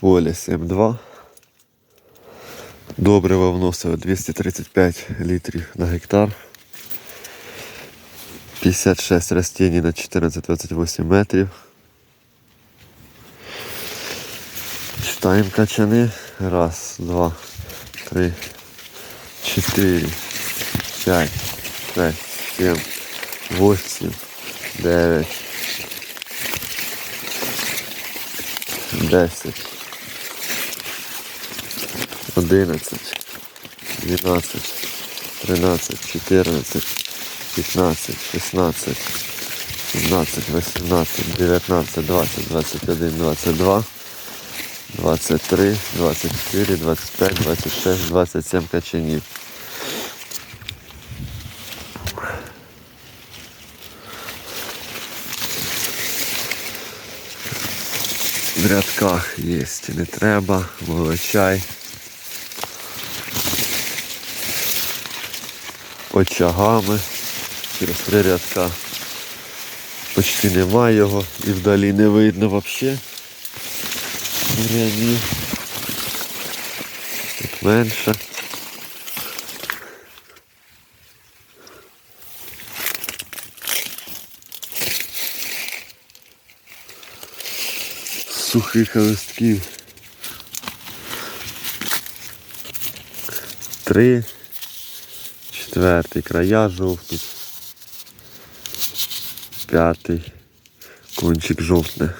Поліс М2. Добриво вносив 235 літрів на гектар. 56 растений на 14-28 метрів. Считаем качани. Раз, два, три, четыре, пять, шесть, семь, восемь, девять, десять, одинадцять, двенадцать, тринадцать, чотирнадцять, пятнадцать, шістнадцять, сімнадцять, вісімнадцять, дев'ятнадцять, двадцять, двадцять один, двадцять два. 23, 24, 25, 26, 27 качанів. В рядках є, не треба, молочай. Очагами через три рядка. Почти немає його і вдалі не видно взагалі. Бурянів. Тут менше. Сухих листків. Три. Четвертий края жовтий. П'ятий. Кончик жовтне.